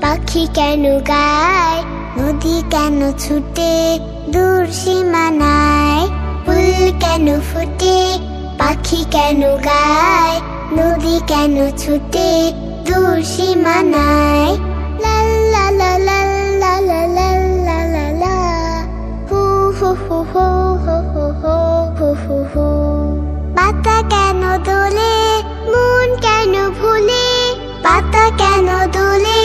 পাখি কেন গায়? নদী কেন ছুটে? দূর সীমানায়? ফুল কেন ফুটে? পাখি কেন গায়? নদী কেন ছুটে? দূর সীমানায়? লা লা লা লা লা লা লা লা লা লা। হু হু হু হু হু হু। হু হু হু। কেন দোলে?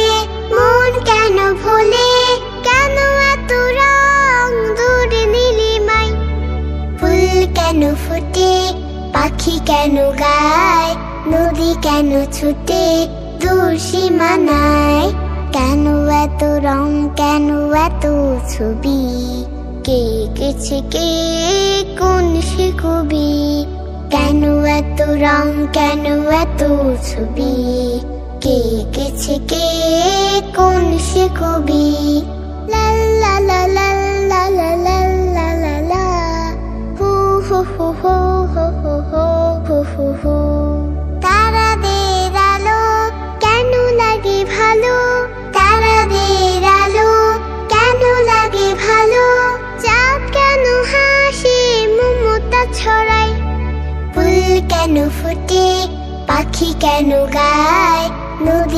মন কেন ভুলে? কেন এত রং দূর নীলিমাই ফুল কেন ফুটে? পাখি কেন গায়? নদী কেন ছুটে? দূর সীমানায়? কেন এত রং, কেন এত ছবি? কে গেছে, কে কোন সে কবি কেন এত রং, কেন এত ছবি? কে গেছে কে? কোন সে কবি? লা লা লা লা লা লা লা লা লা লা। হু আলো কেন লাগে ভালো? আলো কেন লাগে ভালো? কেন ছড়ায়? ফুল কেন ফুটে? পাখি কেন গায়?